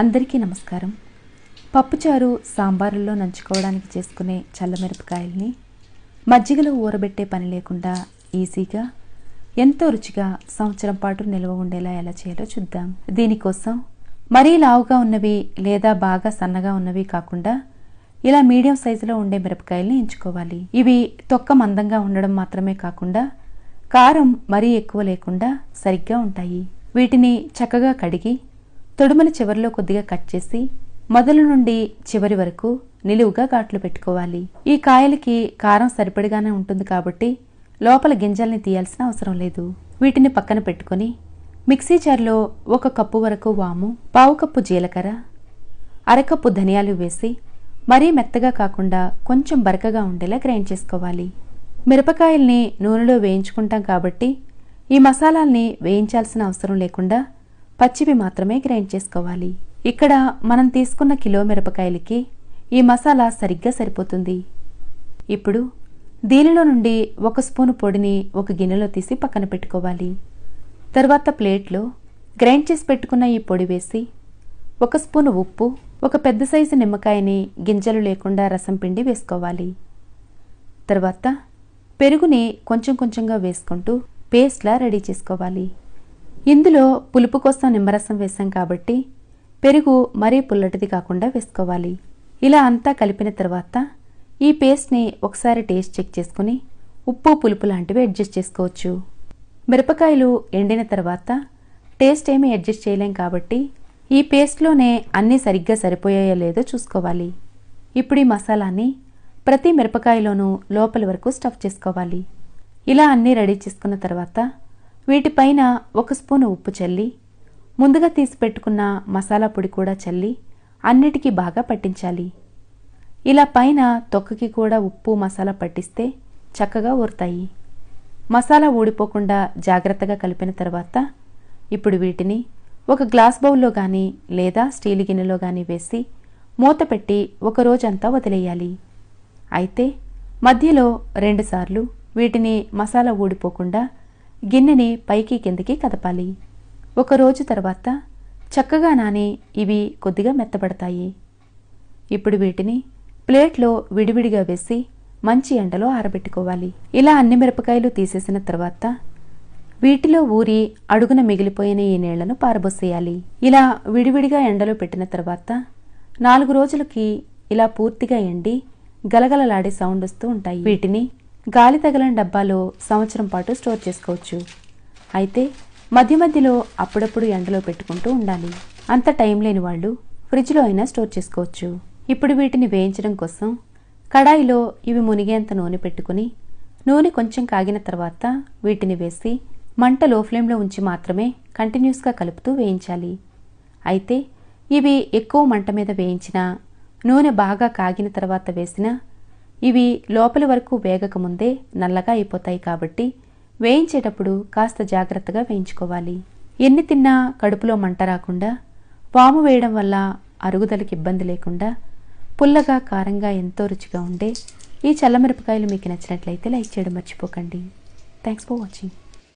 అందరికీ నమస్కారం. పప్పుచారు సాంబారుల్లో నంచుకోవడానికి చేసుకునే చల్లమిరపకాయల్ని మజ్జిగలో ఊరబెట్టే పని లేకుండా ఈజీగా ఎంతో రుచిగా సంవత్సరం పాటు నిల్వ ఉండేలా ఎలా చేయాలో చూద్దాం. దీనికోసం మరీ లావుగా ఉన్నవి లేదా బాగా సన్నగా ఉన్నవి కాకుండా ఇలా మీడియం సైజులో ఉండే మిరపకాయల్ని ఎంచుకోవాలి. ఇవి తొక్క మందంగా ఉండడం మాత్రమే కాకుండా కారం మరీ ఎక్కువ లేకుండా సరిగ్గా ఉంటాయి. వీటిని చక్కగా కడిగి తొడుమల చివరిలో కొద్దిగా కట్ చేసి మొదలు నుండి చివరి వరకు నిలువుగా ఘాట్లు పెట్టుకోవాలి. ఈ కాయలకి కారం సరిపడిగానే ఉంటుంది కాబట్టి లోపల గింజల్ని తీయాల్సిన అవసరం లేదు. వీటిని పక్కన పెట్టుకొని మిక్సీ జార్లో ఒక కప్పు వరకు వాము పావు కప్పు జీలకర్ర అరకప్పు ధనియాలు వేసి మరీ మెత్తగా కాకుండా కొంచెం బరకగా ఉండేలా గ్రైండ్ చేసుకోవాలి. మిరపకాయల్ని నూనెలో వేయించుకుంటాం కాబట్టి ఈ మసాలాల్ని వేయించాల్సిన అవసరం లేకుండా పచ్చివి మాత్రమే గ్రైండ్ చేసుకోవాలి. ఇక్కడ మనం తీసుకున్న కిలో మిరపకాయలకి ఈ మసాలా సరిగ్గా సరిపోతుంది. ఇప్పుడు దీనిలో నుండి ఒక స్పూను పొడిని ఒక గిన్నెలో తీసి పక్కన పెట్టుకోవాలి. తర్వాత ప్లేట్లో గ్రైండ్ చేసి పెట్టుకున్న ఈ పొడి వేసి ఒక స్పూను ఉప్పు ఒక పెద్ద సైజు నిమ్మకాయని గింజలు లేకుండా రసం పిండి వేసుకోవాలి. తర్వాత పెరుగుని కొంచెం కొంచెంగా వేసుకుంటూ పేస్ట్లా రెడీ చేసుకోవాలి. ఇందులో పులుపు కోసం నిమ్మరసం వేసాం కాబట్టి పెరుగు మరీ పుల్లటిది కాకుండా వేసుకోవాలి. ఇలా అంతా కలిపిన తర్వాత ఈ పేస్ట్ని ఒకసారి టేస్ట్ చెక్ చేసుకుని ఉప్పు పులుపు లాంటివి అడ్జస్ట్ చేసుకోవచ్చు. మిరపకాయలు ఎండిన తర్వాత టేస్ట్ ఏమీ అడ్జస్ట్ చేయలేం కాబట్టి ఈ పేస్ట్లోనే అన్నీ సరిగ్గా సరిపోయాయో లేదో చూసుకోవాలి. ఇప్పుడు ఈ మసాలాని ప్రతి మిరపకాయలోనూ లోపలి వరకు స్టఫ్ చేసుకోవాలి. ఇలా అన్నీ రెడీ చేసుకున్న తర్వాత వీటిపైన ఒక స్పూను ఉప్పు చల్లి ముందుగా తీసి పెట్టుకున్న మసాలా పొడి కూడా చల్లి అన్నిటికీ బాగా పట్టించాలి. ఇలా పైన తొక్కకి కూడా ఉప్పు మసాలా పట్టిస్తే చక్కగా ఊరుతాయి. మసాలా ఊడిపోకుండా జాగ్రత్తగా కలిపిన తర్వాత ఇప్పుడు వీటిని ఒక గ్లాస్ బౌల్లో కానీ లేదా స్టీల్ గిన్నెలో కానీ వేసి మూత పెట్టి ఒక రోజంతా వదిలేయాలి. అయితే మధ్యలో రెండుసార్లు వీటిని మసాలా ఊడిపోకుండా గిన్నెని పైకి కిందకి కదపాలి. ఒక రోజు తర్వాత చక్కగా నాని ఇవి కొద్దిగా మెత్తబడతాయి. ఇప్పుడు వీటిని ప్లేట్లో విడివిడిగా వేసి మంచి ఎండలో ఆరబెట్టుకోవాలి. ఇలా అన్ని మిరపకాయలు తీసేసిన తర్వాత వీటిలో ఊరి అడుగున మిగిలిపోయిన ఈ నీళ్ళను పారబోసేయాలి. ఇలా విడివిడిగా ఎండలో పెట్టిన తర్వాత నాలుగు రోజులకి ఇలా పూర్తిగా ఎండి గలగలలాడే సౌండ్ వస్తూ ఉంటాయి. వీటిని గాలి తగలని డబ్బాలో సంవత్సరం పాటు స్టోర్ చేసుకోవచ్చు. అయితే మధ్య మధ్యలో అప్పుడప్పుడు ఎండలో పెట్టుకుంటూ ఉండాలి. అంత టైం లేని వాళ్ళు ఫ్రిడ్జ్లో అయినా స్టోర్ చేసుకోవచ్చు. ఇప్పుడు వీటిని వేయించడం కోసం కడాయిలో ఇవి మునిగేంత నూనె పెట్టుకుని నూనె కొంచెం కాగిన తర్వాత వీటిని వేసి మంట లో ఫ్లేమ్లో ఉంచి మాత్రమే కంటిన్యూస్గా కలుపుతూ వేయించాలి. అయితే ఇవి ఎక్కువ మంట మీద వేయించినా నూనె బాగా కాగిన తర్వాత వేసినా ఇవి లోపలి వరకు వేగకముందే నల్లగా అయిపోతాయి కాబట్టి వేయించేటప్పుడు కాస్త జాగ్రత్తగా వేయించుకోవాలి. ఎన్ని తిన్నా కడుపులో మంట రాకుండా పాము వేయడం వల్ల అరుగుదలకి ఇబ్బంది లేకుండా పుల్లగా కారంగా ఎంతో రుచిగా ఉండే ఈ చల్లమిరపకాయలు మీకు నచ్చినట్లయితే లైక్ చేయడం మర్చిపోకండి. Thanks for watching